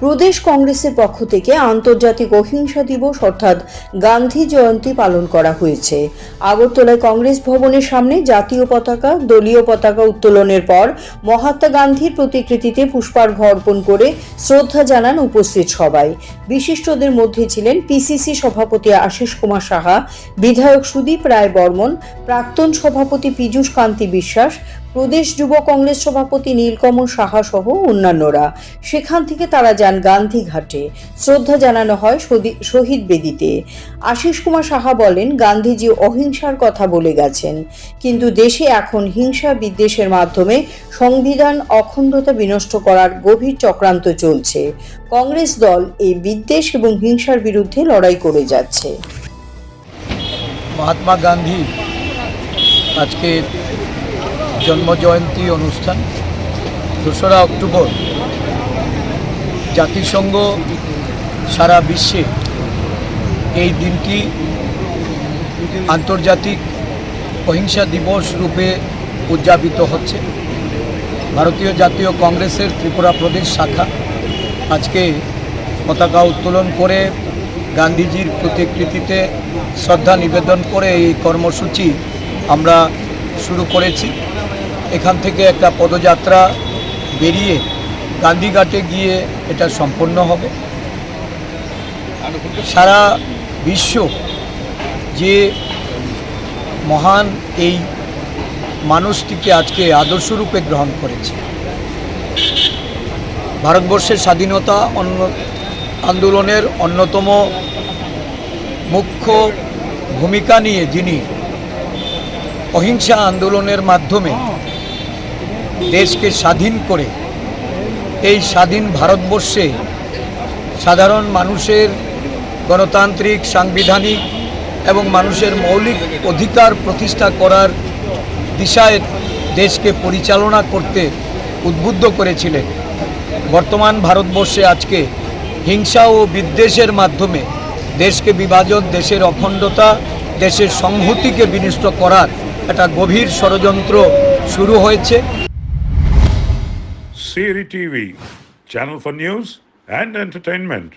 প্রদেশ কংগ্রেসের পক্ষ থেকে আন্তর্জাতিক অহিংসা দিবস অর্থাৎ গান্ধী জয়ন্তী পালন করা হয়েছে। আগরতলায় কংগ্রেস ভবনের সামনে জাতীয় পতাকা, দলীয় পতাকা উত্তোলনের পর মহাত্মা গান্ধীর প্রতিকৃতিতে পুষ্পার্ঘ্য অর্পণ করে শ্রদ্ধা জানান উপস্থিত সবাই। বিশিষ্টদের মধ্যে ছিলেন পিসিসি সভাপতি আশিস কুমার সাহা, বিধায়ক সুদীপ রায় বর্মন, প্রাক্তন সভাপতি পীযূষ কান্তি বিশ্বাস, প্রদেশ যুব কংগ্রেস সভাপতি নীলকমল সাহা সহ অন্যান্যরা। সেখান থেকে তারা যান গান্ধীঘাটে শ্রদ্ধা জানানো হয় শহীদ বেদিতে। আশিস কুমার সাহা বলেন, গান্ধীজি অহিংসার কথা বলে গেছেন। কিন্তু দেশে এখন হিংসা বিদ্বেষের মাধ্যমে সংবিধান অখণ্ডতা বিনষ্ট করার গভীর চক্রান্ত চলছে। কংগ্রেস দল এই বিদ্বেষ এবং হিংসার বিরুদ্ধে লড়াই করে যাচ্ছে। মহাত্মা গান্ধী আজকে জন্মজয়ন্তী অনুষ্ঠান, দোসরা অক্টোবর। জাতিসংঘ সারা বিশ্বে এই দিনটি আন্তর্জাতিক অহিংসা দিবস রূপে উদযাপিত হচ্ছে। ভারতীয় জাতীয় কংগ্রেসের ত্রিপুরা প্রদেশ শাখা আজকে পতাকা উত্তোলন করে গান্ধীজির প্রতিকৃতিতে শ্রদ্ধা নিবেদন করে এই কর্মসূচি আমরা শুরু করেছি। এখান থেকে একটা পদযাত্রা বেরিয়ে গান্ধীঘাটে গিয়ে এটা সম্পন্ন হবে। সারা বিশ্ব যে মহান এই মানুষটিকে আজকে আদর্শরূপে গ্রহণ করেছে। ভারতবর্ষের স্বাধীনতা অন্য আন্দোলনের অন্যতম মুখ্য ভূমিকা নিয়ে যিনি অহিংসা আন্দোলনের মাধ্যমে দেশকে স্বাধীন করে এই স্বাধীন ভারতবর্ষে সাধারণ মানুষের গণতান্ত্রিক, সাংবিধানিক এবং মানুষের মৌলিক অধিকার প্রতিষ্ঠা করার দিশায় দেশকে পরিচালনা করতে উদ্বুদ্ধ করেছিলেন। বর্তমান ভারতবর্ষে আজকে হিংসা ও বিদ্বেষের মাধ্যমে দেশকে বিভাজন, দেশের অখণ্ডতা, দেশের সংহতিকে বিনষ্ট করার একটা গভীর ষড়যন্ত্র শুরু হয়েছে। Siri TV, channel for news and entertainment.